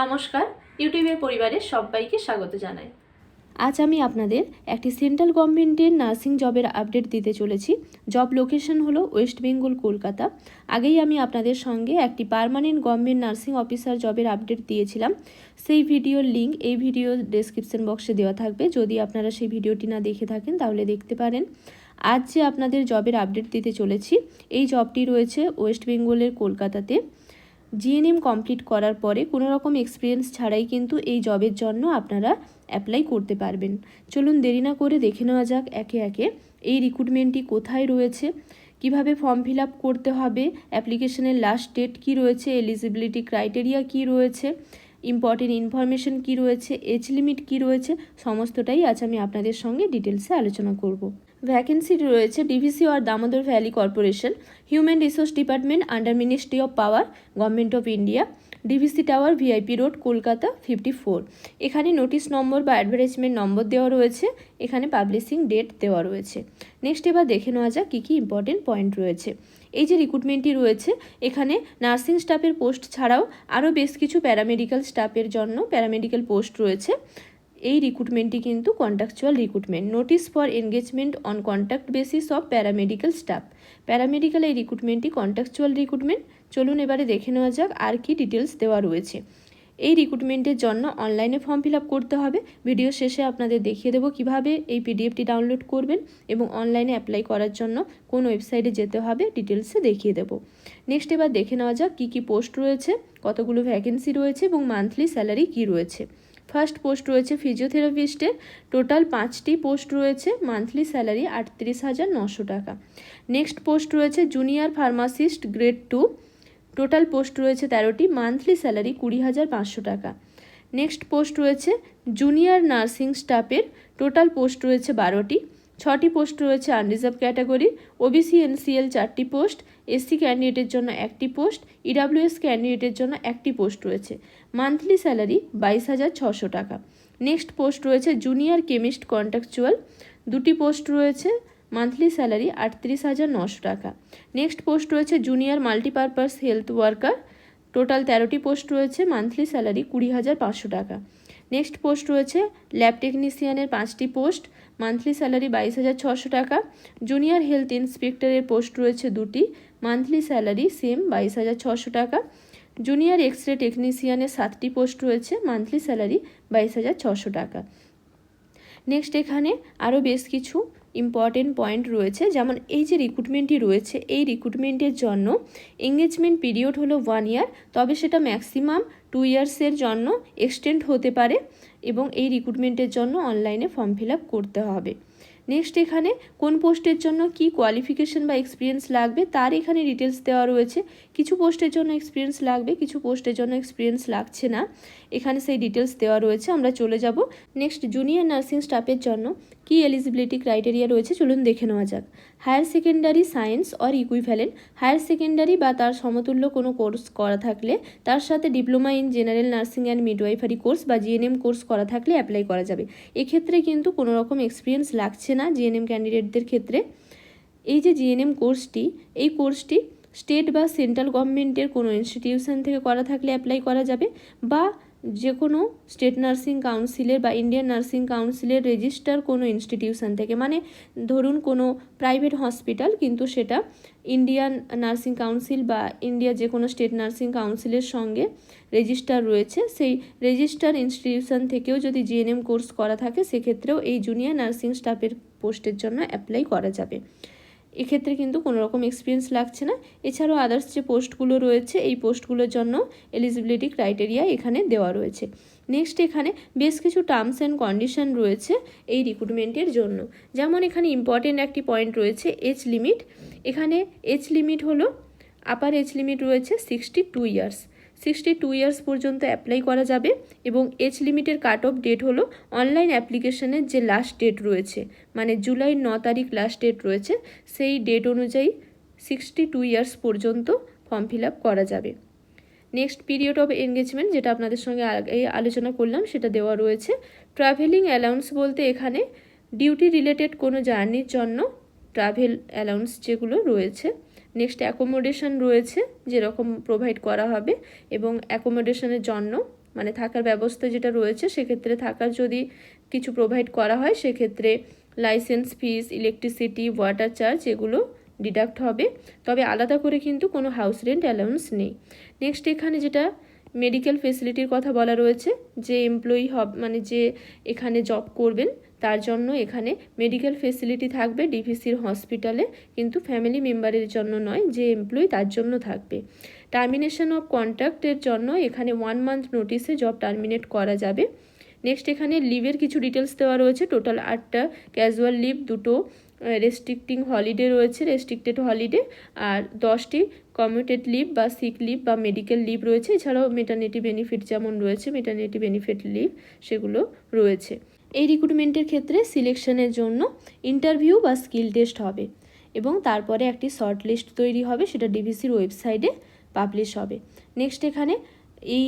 নমস্কার, ইউটিউবের পরিবারের সবাইকে স্বাগত জানাই। আজ আমি আপনাদের একটি সেন্ট্রাল গভর্নমেন্টের নার্সিং জবের আপডেট দিতে চলেছি। জব লোকেশন হলো ওয়েস্ট বেঙ্গল, কলকাতা। আগেই আমি আপনাদের সঙ্গে একটি পারমানেন্ট গভর্নমেন্ট নার্সিং অফিসার জবের আপডেট দিয়েছিলাম। সেই ভিডিওর লিঙ্ক এই ভিডিও ডেসক্রিপশন বক্সে দেওয়া থাকবে। যদি আপনারা সেই ভিডিওটি না দেখে থাকেন, তাহলে দেখতে পারেন। আজ যে আপনাদের জবের আপডেট দিতে চলেছি, এই জবটি রয়েছে ওয়েস্ট বেঙ্গলের কলকাতাতে। জিএনএম কমপ্লিট করার পরে কোনো রকম এক্সপিরিয়েন্স ছাড়াই কিন্তু এই জবের জন্য আপনারা অ্যাপ্লাই করতে পারবেন। চলুন দেরি না করে দেখে নেওয়া যাক একে একে। এই রিক্রুটমেন্টটি কোথায় রয়েছে? কীভাবে ফর্ম ফিল আপ করতে হবে? অ্যাপ্লিকেশনের লাস্ট ডেট কী রয়েছে? এলিজিবিলিটি ক্রাইটেরিয়া কী রয়েছে? ইম্পর্টেন্ট ইনফরমেশন কী রয়েছে? এজ লিমিট কী রয়েছে? সমস্তটাই আজ আমি আপনাদের সঙ্গে ডিটেলসে আলোচনা করব। ভ্যাকেন্সি রয়েছে DVC R Damodar Valley Corporation, human resource department under ministry of power, government of India, DVC tower, VIP road, Kolkata fifty four. এখানে নোটিশ নম্বর বা অ্যাডভার্টাইজমেন্ট নম্বর দেওয়া রয়েছে, এখানে পাবলিশিং ডেট দেওয়া রয়েছে। নেক্সট এবার দেখে নেওয়া যাক কী কী ইম্পর্টেন্ট পয়েন্ট রয়েছে। এই যে রিক্রুটমেন্টটি রয়েছে, এখানে নার্সিং স্টাফের পোস্ট ছাড়াও আরও বেশ কিছু প্যারামেডিক্যাল স্টাফের জন্য প্যারামেডিক্যাল পোস্ট রয়েছে। এই রিক্রুটমেন্টটি কিন্তু contractual recruitment notice for engagement on contact basis of paramedical staff paramedical এই রিক্রুটমেন্টটি কন্ট্রাকচুয়াল রিক্রুটমেন্ট চলুন এবারে দেখে নেওয়া যাক আর কি ডিটেলস দেওয়া রয়েছে। এই রিক্রুটমেন্টের জন্য অনলাইনে ফর্ম ফিল করতে হবে। ভিডিও শেষে আপনাদের দেখিয়ে দেবো কীভাবে এই পিডিএফটি ডাউনলোড করবেন এবং অনলাইনে অ্যাপ্লাই করার জন্য কোন ওয়েবসাইটে যেতে হবে ডিটেলসে দেখিয়ে দেবো। নেক্সট এবার দেখে নেওয়া যাক কী কী পোস্ট রয়েছে, কতগুলো ভ্যাকেন্সি রয়েছে এবং মান্থলি স্যালারি কী রয়েছে। ফার্স্ট পোস্ট রয়েছে ফিজিওথেরাপিস্টের। টোটাল পাঁচটি পোস্ট রয়েছে, মান্থলি স্যালারি আটত্রিশ হাজার নশো টাকা। নেক্সট পোস্ট রয়েছে junior pharmacist grade two. Total post রয়েছে তেরোটি, মান্থলি স্যালারি কুড়ি হাজার পাঁচশো টাকা। নেক্সট পোস্ট রয়েছে জুনিয়র নার্সিং স্টাফের। টোটাল পোস্ট রয়েছে বারোটি। ছটি পোস্ট রয়েছে আনরিজার্ভ ক্যাটাগরি ওবিসি এনসিএল চারটি পোস্ট এসসি ক্যান্ডিডেটের জন্য একটি পোস্ট ইডাব্লিউএস ক্যান্ডিডেটের জন্য একটি পোস্ট রয়েছে। মান্থলি স্যালারি বাইশ হাজার ছশো টাকা। নেক্সট পোস্ট রয়েছে জুনিয়র কেমিস্ট কন্ট্রাকচুয়াল দুটি পোস্ট রয়েছে মান্থলি স্যালারি আটত্রিশ হাজার নশো টাকা। নেক্সট পোস্ট রয়েছে junior multipurpose health worker total তেরোটি পোস্ট রয়েছে মান্থলি স্যালারি কুড়ি হাজার পাঁচশো টাকা। নেক্সট পোস্ট রয়েছে ল্যাব টেকনিশিয়ানের পাঁচটি পোস্ট মান্থলি স্যালারি বাইশ হাজার ছশো টাকা জুনিয়র হেলথ ইন্সপেক্টরের পোস্ট রয়েছে দুটি মান্থলি স্যালারি সেম বাইশ হাজার ছশো টাকা জুনিয়র এক্স রে টেকনিশিয়ানের সাতটি পোস্ট রয়েছে মান্থলি স্যালারি বাইশ হাজার ছশো টাকা। নেক্সট এখানে আরও বেশ কিছু ইম্পর্টেন্ট পয়েন্ট রয়েছে, যেমন এই যে রিক্রুটমেন্টটি রয়েছে, এই রিক্রুটমেন্টের জন্য এঙ্গেজমেন্ট পিরিয়ড হলো ওয়ান ইয়ার তবে সেটা ম্যাক্সিমাম টু ইয়ার্সের জন্য এক্সটেন্ড হতে পারে এবং এই রিক্রুটমেন্টের জন্য অনলাইনে ফর্ম ফিল করতে হবে। নেক্সট এখানে কোন পোস্টের জন্য কি কোয়ালিফিকেশন বা এক্সপিরিয়েন্স লাগবে, তার এখানে ডিটেলস দেওয়া রয়েছে। কিছু পোস্টের জন্য এক্সপিরিয়েন্স লাগবে, কিছু পোস্টের জন্য এক্সপিরিয়েন্স লাগছে না। এখানে সেই ডিটেলস দেওয়া রয়েছে, আমরা চলে যাব। নেক্সট জুনিয়র নার্সিং স্টাফের জন্য কি এলিজিবিলিটি ক্রাইটেরিয়া রয়েছে চলুন দেখে নেওয়া যাক। Higher secondary science or equivalent higher secondary বা তার সমতুল্য কোনো কোর্স করা থাকলে তার সাথে diploma in general nursing and midwifery course বা জিএনএম কোর্স করা থাকলে অ্যাপ্লাই করা যাবে। এক্ষেত্রে কিন্তু কোনো রকম এক্সপিরিয়েন্স লাগছে না জিএনএম ক্যান্ডিডেটদের ক্ষেত্রে। এই যে জিএনএম কোর্সটি এই কোর্সটি স্টেট বা সেন্ট্রাল গভর্নমেন্টের কোনো ইনস্টিটিউশন থেকে করা থাকলে অ্যাপ্লাই করা যাবে বা যে কোনো স্টেট নার্সিং কাউন্সিলের বা ইন্ডিয়ান নার্সিং কাউন্সিলের রেজিস্টার কোনো ইনস্টিটিউশন থেকে। মানে ধরুন কোনো প্রাইভেট হসপিটাল, কিন্তু সেটা ইন্ডিয়ান নার্সিং কাউন্সিল বা ইন্ডিয়া যে কোনো স্টেট নার্সিং কাউন্সিলের সঙ্গে রেজিস্টার রয়েছে, সেই রেজিস্টার ইনস্টিটিউশন থেকেও যদি জিএনএম কোর্স করা থাকে, সেক্ষেত্রেও এই জুনিয়র নার্সিং স্টাফের পোস্টের জন্য অ্যাপ্লাই করা যাবে। এক্ষেত্রে কিন্তু কোনো রকম এক্সপিরিয়েন্স লাগছে না। এছাড়াও আদার্স যে পোস্টগুলো রয়েছে, এই পোস্টগুলোর জন্য এলিজিবিলিটি ক্রাইটেরিয়া এখানে দেওয়া রয়েছে। নেক্সট এখানে বেশ কিছু টার্মস অ্যান্ড কন্ডিশন রয়েছে এই রিক্রুটমেন্টের জন্য। যেমন এখানে ইম্পর্টেন্ট একটি পয়েন্ট রয়েছে এজ লিমিট এখানে এজ লিমিট হলো আপার এজ লিমিট রয়েছে sixty two years sixty two years পর্যন্ত অ্যাপ্লাই করা যাবে এবং এজ লিমিটের কাট অফ ডেট হলো অনলাইন অ্যাপ্লিকেশনের যে লাস্ট ডেট রয়েছে মানে জুলাই ন তারিখ লাস্ট ডেট রয়েছে, সেই ডেট অনুযায়ী সিক্সটি টু ইয়ার্স পর্যন্ত ফর্ম ফিল করা যাবে। নেক্সট পিরিয়ড অফ এনগেজমেন্ট যেটা আপনাদের সঙ্গে আলোচনা করলাম, সেটা দেওয়া রয়েছে। ট্রাভেলিং অ্যালাউন্স বলতে এখানে ডিউটি রিলেটেড কোনো জার্নির জন্য ট্রাভেল অ্যালাউন্স যেগুলো রয়েছে নেক্সট অ্যাকোমোডেশন রয়েছে, যেরকম প্রোভাইড করা হবে এবং অ্যাকোমোডেশনের জন্য মানে থাকার ব্যবস্থা যেটা রয়েছে, সেক্ষেত্রে থাকার যদি কিছু প্রোভাইড করা হয়, সেক্ষেত্রে licence fees electricity water charge এগুলো ডিডাক্ট হবে। তবে আলাদা করে কিন্তু কোনো হাউস রেন্ট অ্যালাউন্স নেই। নেক্সট এখানে যেটা মেডিকেল ফেসিলিটির কথা বলা রয়েছে, যে এমপ্লয়ি হব মানে যে এখানে জব করবেন তার জন্য এখানে মেডিকেল ফেসিলিটি থাকবে ডিভিসির হসপিটালে কিন্তু ফ্যামিলি মেম্বারের জন্য নয়, যে এমপ্লয়ি তার জন্য থাকবে। টার্মিনেশন অফ কন্ট্রাক্টের জন্য এখানে ওয়ান মান্থ নোটিসে জব টার্মিনেট করা যাবে। নেক্সট এখানে লিভের কিছু ডিটেলস দেওয়া রয়েছে টোটাল আটটা ক্যাজুয়াল লিভ দুটো রেস্ট্রিক্টিং হলিডে রয়েছে রেস্ট্রিক্টেড হলিডে আর দশটি কমিউটেড লিভ বা সিক লিভ বা মেডিকেল লিভ রয়েছে। এছাড়াও মেটার্নিটি বেনিফিট যেমন রয়েছে মেটার্নিটি বেনিফিট লিভ সেগুলো রয়েছে। এই রিক্রুটমেন্টের ক্ষেত্রে সিলেকশনের জন্য ইন্টারভিউ বা স্কিল টেস্ট হবে এবং তারপরে একটি শর্ট লিস্ট তৈরি হবে, সেটা ডিভিসির ওয়েবসাইটে পাবলিশ হবে। নেক্সট এখানে এই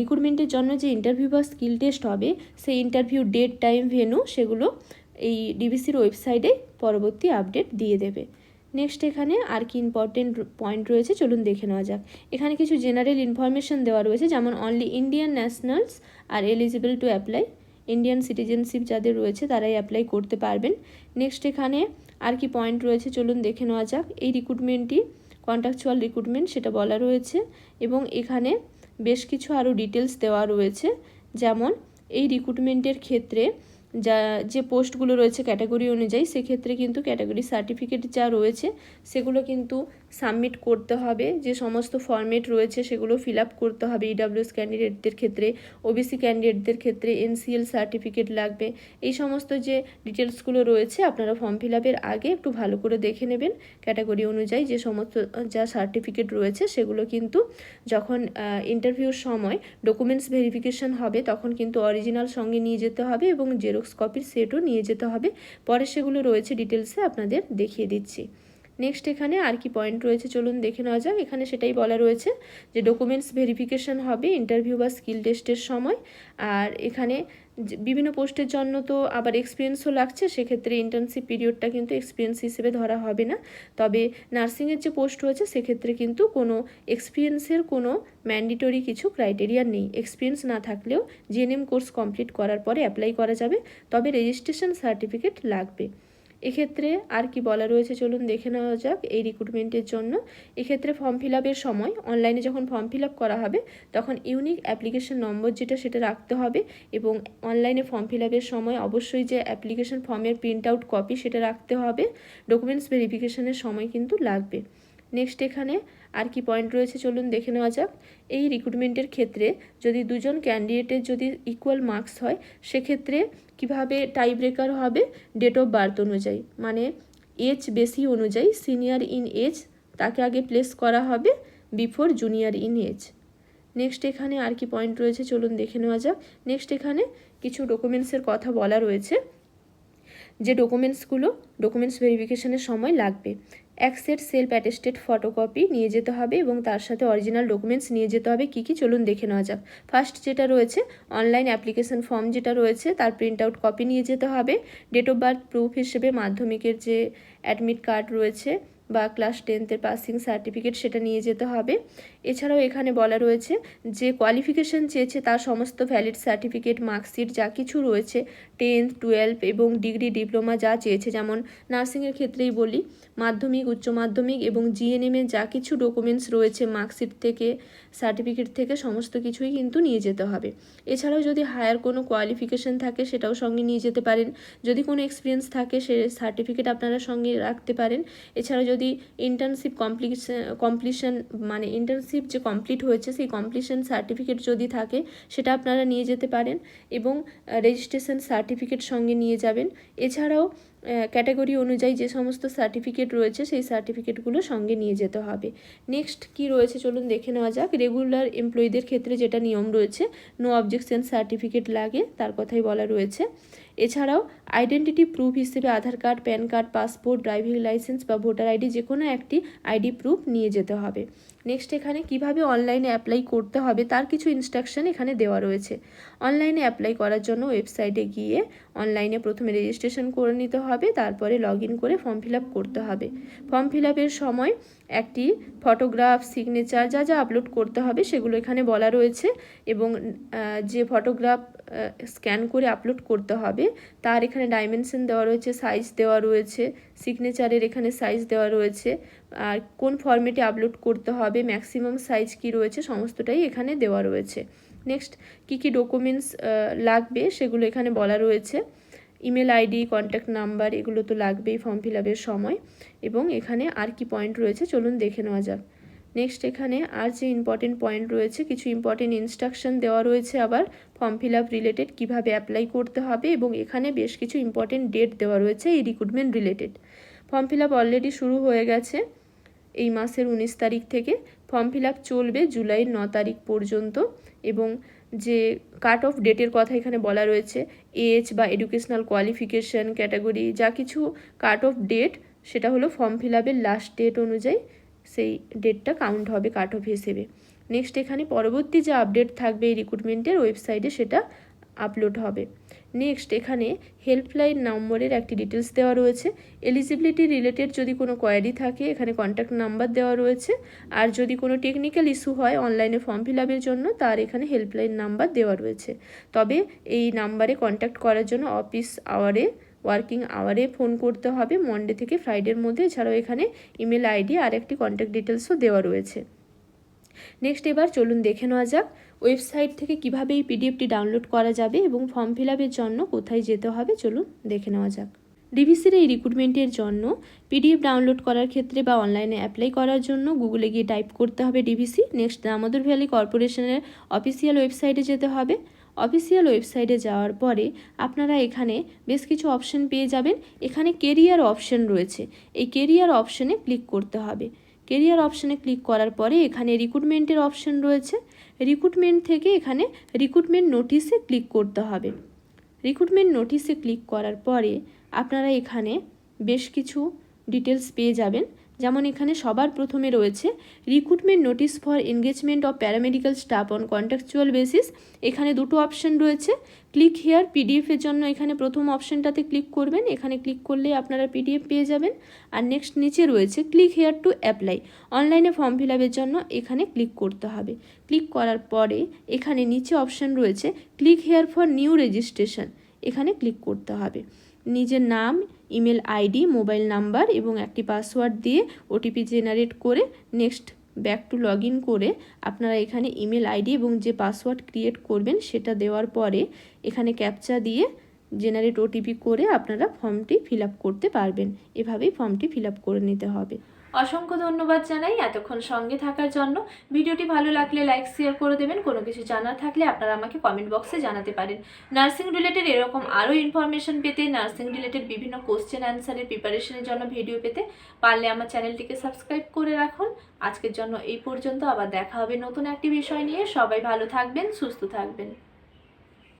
রিক্রুটমেন্টের জন্য যে ইন্টারভিউ বা স্কিল টেস্ট হবে, সেই ইন্টারভিউ ডেট টাইম ভেনু সেগুলো এই ডিবিসির ওয়েবসাইটে পরবর্তী আপডেট দিয়ে দেবে। নেক্সট এখানে আর কি ইম্পর্টেন্ট পয়েন্ট রয়েছে, চলুন দেখে নেওয়া যাক। এখানে কিছু জেনারেল ইনফরমেশন দেওয়া রয়েছে, যেমন only Indian nationals are eligible to apply Indian citizenship যাদের রয়েছে, তারাই অ্যাপ্লাই করতে পারবেন। নেক্সট এখানে আর কি পয়েন্ট রয়েছে, চলুন দেখে নেওয়া যাক। এই রিক্রুটমেন্টটি কন্ট্রাকচুয়াল রিক্রুটমেন্ট সেটা বলা রয়েছে এবং এখানে বেশ কিছু আরও ডিটেলস দেওয়া রয়েছে। যেমন, এই রিক্রুটমেন্টের ক্ষেত্রে যা, যে পোস্টগুলো রয়েছে ক্যাটাগরি অনুযায়ী, সেক্ষেত্রে কিন্তু ক্যাটাগরি সার্টিফিকেট যা রয়েছে, সেগুলো কিন্তু সাবমিট করতে হবে। যে সমস্ত ফর্মেট রয়েছে সেগুলো ফিল আপ করতে হবে। ইডাব্লিউএস ক্যান্ডিডেটদের ক্ষেত্রে ওবিসি ক্যান্ডিডেটদের ক্ষেত্রে এনসিএল সার্টিফিকেট লাগবে। এই সমস্ত যে ডিটেলসগুলো রয়েছে, আপনারা ফর্ম ফিল আপের আগে একটু ভালো করে দেখে নেবেন। ক্যাটাগরি অনুযায়ী যে সমস্ত, যা সার্টিফিকেট রয়েছে সেগুলো কিন্তু যখন ইন্টারভিউর সময় ডকুমেন্টস ভেরিফিকেশন হবে, তখন কিন্তু অরিজিনাল সঙ্গে নিয়ে যেতে হবে এবং জেরক্স কপির সেটও নিয়ে যেতে হবে। পরে সেগুলো রয়েছে ডিটেলসে আপনাদের দেখিয়ে দিচ্ছি। নেক্সট এখানে আর কি পয়েন্ট রয়েছে চলুন দেখে নেওয়া যাক। এখানে সেটাই বলা রয়েছে যে ডকুমেন্টস ভেরিফিকেশন হবে ইন্টারভিউ বা স্কিল টেস্টের সময়। আর এখানে বিভিন্ন পোস্টের জন্য তো আবার এক্সপিরিয়েন্সও লাগছে, সেক্ষেত্রে ইন্টার্নশিপ পিরিয়ডটা কিন্তু এক্সপিরিয়েন্স হিসেবে ধরা হবে না। তবে নার্সিংয়ের যে পোস্ট রয়েছে, সেক্ষেত্রে কিন্তু কোনো এক্সপিরিয়েন্সের কোনো ম্যান্ডেটরি কিছু ক্রাইটেরিয়া নেই। এক্সপিরিয়েন্স না থাকলেও জিএনএম কোর্স কমপ্লিট করার পরে অ্যাপ্লাই করা যাবে। তবে রেজিস্ট্রেশন সার্টিফিকেট লাগবে। এক্ষেত্রে আর কি বলা রয়েছে? চলুন দেখে নেওয়া যাক এই রিক্রুটমেন্টের জন্য। এক্ষেত্রে ফর্ম ফিল আপের সময় অনলাইনে যখন ফর্ম ফিল আপ করা হবে, তখন ইউনিক অ্যাপ্লিকেশন নম্বর যেটা সেটা রাখতে হবে এবং অনলাইনে ফর্ম ফিল আপের সময় অবশ্যই যে অ্যাপ্লিকেশন ফর্মের প্রিন্ট আউট কপি সেটা রাখতে হবে। ডকুমেন্টস ভেরিফিকেশনের সময় কিন্তু লাগবে। নেক্সট এখানে আর কি পয়েন্ট রয়েছে চলুন দেখে নেওয়া যাক। এই রিক্রুটমেন্টের ক্ষেত্রে যদি দুজন ক্যান্ডিডেটের যদি ইকুয়াল মার্কস হয়, সেক্ষেত্রে কীভাবে টাই ব্রেকার হবে? ডেট অফ বার্থ অনুযায়ী। মানে এজ বেশি অনুযায়ী সিনিয়র ইন এজ তাকে আগে প্লেস করা হবে before junior in age next এখানে আর কি পয়েন্ট রয়েছে চলুন দেখে নেওয়া যাক। নেক্সট এখানে কিছু ডকুমেন্টসের কথা বলা রয়েছে। যে ডকুমেন্টসগুলো ডকুমেন্টস ভেরিফিকেশনের সময় লাগবে। এক সেট সেলফ অ্যাটেস্টেড ফটোকপি নিয়ে যেতে হবে এবং তার সাথে অরিজিনাল ডকুমেন্টস নিয়ে যেতে হবে। কী কী? চলুন দেখে নেওয়া যাক। ফার্স্ট যেটা রয়েছে, অনলাইন অ্যাপ্লিকেশন ফর্ম যেটা রয়েছে, তার প্রিন্ট আউট কপি নিয়ে যেতে হবে। ডেট অফ বার্থ, প্রুফ হিসেবে মাধ্যমিকের যে অ্যাডমিট কার্ড রয়েছে বা ক্লাস টেনথের পাসিং সার্টিফিকেট সেটা নিয়ে যেতে হবে। এছাড়াও এখানে বলা রয়েছে যে কোয়ালিফিকেশন চেয়েছে তার সমস্ত ভ্যালিড সার্টিফিকেট মার্কশিট যা কিছু রয়েছে টেন্থ টুয়েলভ এবং ডিগ্রি ডিপ্লোমা যা চেয়েছে। যেমন নার্সিংয়ের ক্ষেত্রেই বলি, মাধ্যমিক, উচ্চ মাধ্যমিক এবং জিএনএমে যা কিছু ডকুমেন্টস রয়েছে মার্কশিট থেকে সার্টিফিকেট থেকে সমস্ত কিছুই কিন্তু নিয়ে যেতে হবে। এছাড়াও যদি হায়ার কোনো কোয়ালিফিকেশন থাকে সেটাও সঙ্গে নিয়ে যেতে পারেন। যদি কোনো এক্সপিরিয়েন্স থাকে সে সার্টিফিকেট আপনারা সঙ্গে রাখতে পারেন। এছাড়া যদি ইন্টার্নশিপ কমপ্লিশন কমপ্লিশন মানে ইন্টার্নশিপ যে কমপ্লিট হয়েছে, সেই কমপ্লিশন সার্টিফিকেট যদি থাকে, সেটা আপনারা নিয়ে যেতে পারেন এবং রেজিস্ট্রেশন সার্টিফিকেট সঙ্গে নিয়ে যাবেন। এছাড়াও ক্যাটাগরি অনুযায়ী যে সমস্ত সার্টিফিকেট রয়েছে, সেই সার্টিফিকেটগুলো সঙ্গে নিয়ে যেতে হবে। নেক্সট কি রয়েছে চলুন দেখে নেওয়া যাক। রেগুলার এমপ্লয়ীদের ক্ষেত্রে যেটা নিয়ম রয়েছে নো অবজেকশন সার্টিফিকেট লাগে, তার কথাই বলা রয়েছে। এছাড়াও আইডেন্টিটি প্রুফ হিসেবে Aadhaar card PAN card passport driving licence বা ভোটার আইডি যে কোনো একটি আইডি প্রুফ নিয়ে যেতে হবে। নেক্সট এখানে কীভাবে অনলাইনে অ্যাপ্লাই করতে হবে, তার কিছু ইনস্ট্রাকশন এখানে দেওয়া রয়েছে। অনলাইনে অ্যাপ্লাই করার জন্য ওয়েবসাইটে গিয়ে অনলাইনে প্রথমে রেজিস্ট্রেশন করে নিতে হবে তারপরে লগ করে ফর্ম ফিল করতে হবে। ফর্ম ফিল সময় একটি ফটোগ্রাফ সিগনেচার যা যা আপলোড করতে হবে সেগুলো এখানে বলা রয়েছে এবং যে ফটোগ্রাফ স্ক্যান করে আপলোড করতে হবে, তার এখানে ডাইমেনশন দেওয়া রয়েছে সাইজ দেওয়া রয়েছে সিগনেচারের এখানে সাইজ দেওয়া রয়েছে, আর কোন ফরম্যাটে আপলোড করতে হবে ম্যাক্সিমাম সাইজ কি রয়েছে, সমস্তটাই এখানে দেওয়া রয়েছে। নেক্সট কি কি ডকুমেন্টস লাগবে সেগুলো এখানে বলা রয়েছে। ইমেল আইডি কন্ট্যাক্ট নাম্বার এগুলো তো লাগবেই ফর্ম ফিল আপের সময় এবং এখানে আর কি পয়েন্ট রয়েছে চলুন দেখে নেওয়া যাক। নেক্সট এখানে আর যে ইম্পর্টেন্ট পয়েন্ট রয়েছে, কিছু ইম্পর্টেন্ট ইনস্ট্রাকশন দেওয়া রয়েছে আবার ফর্ম ফিল আপ রিলেটেড কীভাবে অ্যাপ্লাই করতে হবে এবং এখানে বেশ কিছু ইম্পর্টেন্ট ডেট দেওয়া রয়েছে এই recruitment related form fill up already শুরু হয়ে গেছে এই মাসের উনিশ তারিখ থেকে। ফর্ম ফিল আপ চলবে জুলাইয়ের ন তারিখ পর্যন্ত এবং যে কাট অফ ডেটের কথা এখানে বলা রয়েছে এজ বা এডুকেশনাল কোয়ালিফিকেশন ক্যাটাগরি যা কিছু কাট অফ ডেট সেটা হলো ফর্ম ফিল আপের লাস্ট ডেট অনুযায়ী সেই ডেটটা কাউন্ট হবে কাট অফ হিসেবে। নেক্সট এখানে পরবর্তী যে আপডেট থাকবে এই রিক্রুটমেন্টের ওয়েবসাইটে সেটা আপলোড হবে। নেক্সট এখানে হেল্পলাইন নম্বরের একটি ডিটেলস দেওয়া রয়েছে। এলিজিবিলিটি রিলেটেড যদি কোনো কোয়ারি থাকে, এখানে কন্ট্যাক্ট নাম্বার দেওয়া রয়েছে। আর যদি কোনো টেকনিক্যাল ইস্যু হয় অনলাইনে ফর্ম ফিল আপের জন্য, তার এখানে হেল্পলাইন নাম্বার দেওয়া রয়েছে। তবে এই নাম্বারে কন্ট্যাক্ট করার জন্য অফিস আওয়ারে ওয়ার্কিং আওয়ারে ফোন করতে হবে। মন্ডে থেকে ফ্রাইডের মধ্যে এছাড়াও এখানে ইমেল আইডি আর একটি কন্ট্যাক্ট ডিটেলসও দেওয়া রয়েছে। নেক্সট এবার চলুন দেখে নেওয়া যাক ওয়েবসাইট থেকে কীভাবে এই পিডিএফটি ডাউনলোড করা যাবে এবং ফর্ম ফিল জন্য কোথায় যেতে হবে, চলুন দেখে নেওয়া যাক। ডিভিসির এই রিক্রুটমেন্টের জন্য পিডিএফ ডাউনলোড করার ক্ষেত্রে বা অনলাইনে অ্যাপ্লাই করার জন্য গুগলে গিয়ে টাইপ করতে হবে ডিভিসি নেক্সট দামোদর ভ্যালি কর্পোরেশনের অফিসিয়াল ওয়েবসাইটে যেতে হবে। অফিসিয়াল ওয়েবসাইটে যাওয়ার পরে আপনারা এখানে বেশ কিছু অপশন পেয়ে যাবেন। এখানে কেরিয়ার অপশন রয়েছে। এই কেরিয়ার অপশনে ক্লিক করতে হবে। কেরিয়ার অপশানে ক্লিক করার পরে এখানে রিক্রুটমেন্টের অপশান রয়েছে। রিক্রুটমেন্ট থেকে এখানে রিক্রুটমেন্ট নোটিশে ক্লিক করতে হবে। রিক্রুটমেন্ট নোটিশে ক্লিক করার পরে আপনারা এখানে বেশ কিছু ডিটেলস পেয়ে যাবেন। যেমন এখানে সবার প্রথমে রয়েছে recruitment notice for engagement of paramedical staff on contractual basis এখানে দুটো অপশন রয়েছে। ক্লিক হেয়ার পিডিএফের জন্য এখানে প্রথম অপশনটাতে ক্লিক করবেন। এখানে ক্লিক করলে আপনারা পিডিএফ পেয়ে যাবেন। আর নেক্সট নিচে রয়েছে ক্লিক হেয়ার টু অ্যাপ্লাই অনলাইনে ফর্ম ফিল জন্য এখানে ক্লিক করতে হবে। ক্লিক করার পরে এখানে নিচে অপশন রয়েছে click here for new registration এখানে ক্লিক করতে হবে। নিজের নাম, ইমেল আইডি, মোবাইল নাম্বার এবং একটি পাসওয়ার্ড দিয়ে ওটিপি জেনারেট করে next back to log in করে আপনারা এখানে ইমেল আইডি এবং যে পাসওয়ার্ড ক্রিয়েট করবেন সেটা দেওয়ার পরে এখানে ক্যাপচা দিয়ে জেনারেট ওটিপি করে আপনারা ফর্মটি ফিল করতে পারবেন। এভাবেই ফর্মটি ফিল করে নিতে হবে। অসংখ্য ধন্যবাদ জানাই এতক্ষণ সঙ্গে থাকার জন্য। ভিডিওটি ভালো লাগলে লাইক শেয়ার করে দেবেন। কোনো কিছু জানার থাকলে আপনারা আমাকে কমেন্ট বক্সে জানাতে পারেন। নার্সিং রিলেটেড এরকম আরও ইনফরমেশন পেতে নার্সিং রিলেটেড বিভিন্ন কোশ্চেন অ্যান্সারের প্রিপারেশনের জন্য ভিডিও পেতে পারলে আমার চ্যানেলটিকে সাবস্ক্রাইব করে রাখুন। আজকের জন্য এই পর্যন্ত। আবার দেখা হবে নতুন একটি বিষয় নিয়ে। সবাই ভালো থাকবেন, সুস্থ থাকবেন।